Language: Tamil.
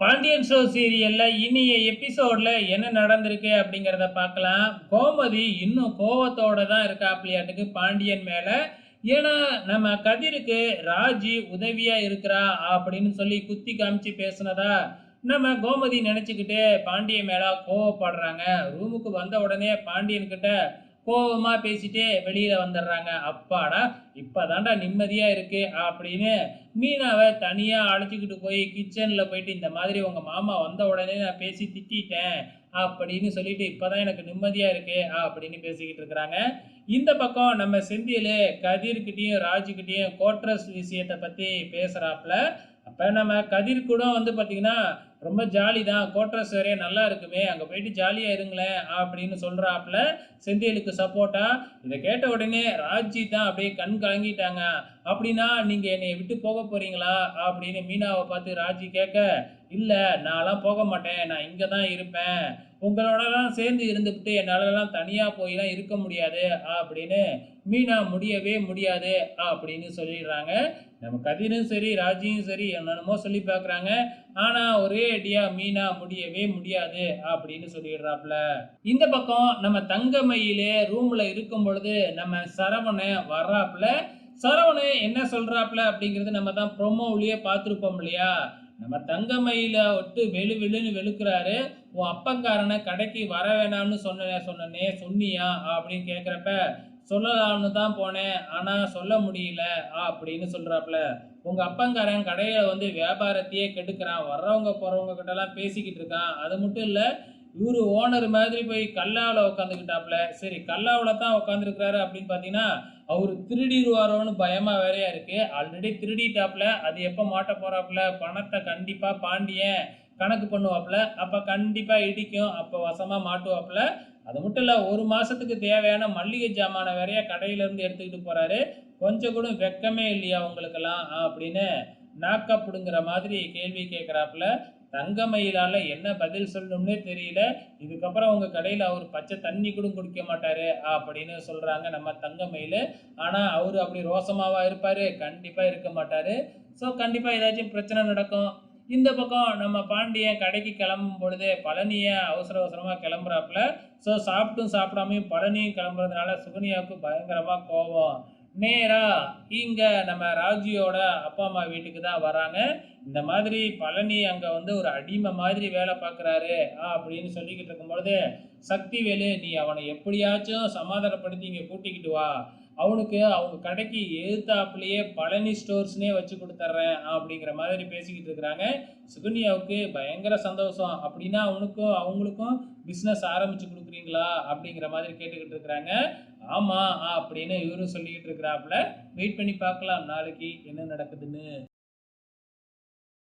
பாண்டியன் ஷோ சீரியல்ல இனிய எபிசோட்ல என்ன நடந்திருக்கு அப்படிங்கிறத பார்க்கலாம். கோமதி இன்னும் கோவத்தோட தான் இருக்காப்லையாட்டுக்கு பாண்டியன் மேல. ஏன்னா நம்ம கதிருக்கு ராஜி உதவியா இருக்கிறா அப்படின்னு சொல்லி குத்தி காமிச்சு பேசுனதா நம்ம கோமதி நினைச்சுக்கிட்டு பாண்டியன் மேல கோவப்படுறாங்க. ரூமுக்கு வந்த உடனே பாண்டியன் கிட்ட கோவமா பேசிட்டு வெளியில வந்துடுறாங்க. அப்பாடா இப்போதான்டா நிம்மதியாக இருக்கு அப்படின்னு மீனாவை தனியாக அழைச்சிக்கிட்டு போய் கிச்சனில் போயிட்டு இந்த மாதிரி உங்கள் மாமா வந்த உடனே நான் பேசி திட்டிட்டேன் அப்படின்னு சொல்லிட்டு இப்பதான் எனக்கு நிம்மதியாக இருக்கு அப்படின்னு பேசிக்கிட்டு இருக்கிறாங்க. இந்த பக்கம் நம்ம செந்தியில் கதிர்கிட்டையும் ராஜுக்கிட்டையும் கோட்ரஸ் விஷயத்தை பற்றி பேசுகிறாப்புல அப்போ நம்ம கதிர் கூட வந்து பார்த்திங்கன்னா ரொம்ப ஜாலி தான் கோட்ரஸ் வரைய நல்லா இருக்குமே அங்கே போயிட்டு ஜாலியாக இருங்களேன் அப்படின்னு சொல்கிறாப்புல செந்தியலுக்கு சப்போர்ட்டாக இதை கேட்ட உடனே ராஜி தான் அப்படியே கண் கலங்கிட்டாங்க அப்படின்னா நீங்க என்னை விட்டு போக போறீங்களா? அப்படின்னு மீனாவை பார்த்து ராஜி கேட்க இல்லை நான்லாம் போக மாட்டேன் நான் இங்கே தான் இருப்பேன். உங்களோடலாம் சேர்ந்து இருந்துக்கிட்டு என்னாலலாம் தனியாக போய்லாம் இருக்க முடியாது. அப்படின்னு மீனா முடியவே முடியாது அப்படின்னு சொல்லிடுறாங்க. நம்ம கதிரும் சரி ராஜியும் சரி என்னென்னமோ சொல்லி பார்க்குறாங்க ஆனால் ஒரே அடியாக மீனா முடியவே முடியாது அப்படின்னு சொல்லிடுறாப்புல. இந்த பக்கம் நம்ம தங்கமயிலே ரூமில் இருக்கும் பொழுது நம்ம சரவண வர்றாப்புல. சரவணை என்ன சொல்கிறாப்புல அப்படிங்கிறது நம்ம தான் ப்ரொமோவிலேயே பார்த்துருப்போம் இல்லையா? நம்ம தங்கமயில விட்டு வெளு வெளுன்னு வெளுக்கிறாரு. உன் அப்பங்காரனை கடைக்கு வர வேணாம்னு சொன்ன சொன்னனே சொன்னியா? அப்படின்னு கேட்குறப்ப சொல்லலாம்னு தான் போனேன். ஆனால் சொல்ல முடியல அப்படின்னு சொல்கிறாப்புல உங்கள் அப்பங்காரன் கடையில் வந்து வியாபாரத்தையே கெடுக்கிறான். வர்றவங்க போகிறவங்க கிட்டலாம் பேசிக்கிட்டு இருக்கான். அது மட்டும் இல்லை இவரு ஓனர் மாதிரி போய் கல்லாவில் உட்காந்துக்கிட்டாப்புல சரி கல்லாவில் தான் உட்காந்துருக்கிறாரு அப்படின்னு பார்த்தீங்கன்னா அவர் திருடிடுவாரோன்னு பயமாக வேறையா இருக்கு. ஆல்ரெடி திருடிட்டாப்புல அது எப்போ மாட்ட போகிறாப்புல பணத்தை கண்டிப்பாக பாண்டியன் கணக்கு பண்ணுவாப்புல அப்போ கண்டிப்பாக இடிக்கும். அப்போ வசமாக மாட்டுவாப்புல அது மட்டும் இல்லை ஒரு மாதத்துக்கு தேவையான மல்லிகை ஜாமான வேறையா கடையிலேருந்து எடுத்துக்கிட்டு போகிறாரு கொஞ்சம் கூட வெக்கமே இல்லையா உங்களுக்கெல்லாம்? அப்படின்னு நாக்கப்படுங்கிற மாதிரி கேள்வி கேட்குறாப்புல தங்கமயிலால் என்ன பதில் சொல்லணும்னே தெரியல. இதுக்கப்புறம் உங்கள் கடையில் அவர் பச்சை தண்ணி கூட குடிக்க மாட்டார் அப்படின்னு சொல்கிறாங்க நம்ம தங்கமயில். ஆனால் அவர் அப்படி ரோசமாவாக இருப்பார் கண்டிப்பாக இருக்க மாட்டார். ஸோ கண்டிப்பாக ஏதாச்சும் பிரச்சனை நடக்கும். இந்த பக்கம் நம்ம பாண்டியன் கடைக்கு கிளம்பும் பொழுது பழனியை அவசர அவசரமாக கிளம்புறாப்புல. ஸோ சாப்பிட்டும் சாப்பிடாமையும் பழனியும் கிளம்புறதுனால சுகன்யாவுக்கு பயங்கரமாக கோபம். நேரா இங்கே நம்ம ராஜியோட அப்பா அம்மா வீட்டுக்கு தான் வராங்க. இந்த மாதிரி பழனி அங்கே வந்து ஒரு அடிமை மாதிரி வேலை பார்க்குறாரு அப்படின்னு சொல்லிக்கிட்டு இருக்கும்பொழுது சக்திவேலு நீ அவனை எப்படியாச்சும் சமாதானப்படுத்தி இங்கே கூட்டிக்கிட்டு வா. அவனுக்கு அவங்க கடைக்கு எழுத்தாப்புலேயே பழனி ஸ்டோர்ஸ்னே வச்சு கொடுத்துட்றேன் அப்படிங்கிற மாதிரி பேசிக்கிட்டு இருக்கிறாங்க. சுகன்யாவுக்கு பயங்கர சந்தோஷம். அப்படின்னா அவனுக்கும் அவங்களுக்கும் பிஸ்னஸ் ஆரம்பிச்சு கொடுக்குறீங்களா அப்படிங்கிற மாதிரி கேட்டுக்கிட்டு இருக்கிறாங்க. ஆமாம் அப்படின்னு இவரும் சொல்லிக்கிட்டு இருக்கிறாப்புல வெயிட் பண்ணி பார்க்கலாம் நாளைக்கு என்ன நடக்குதுன்னு.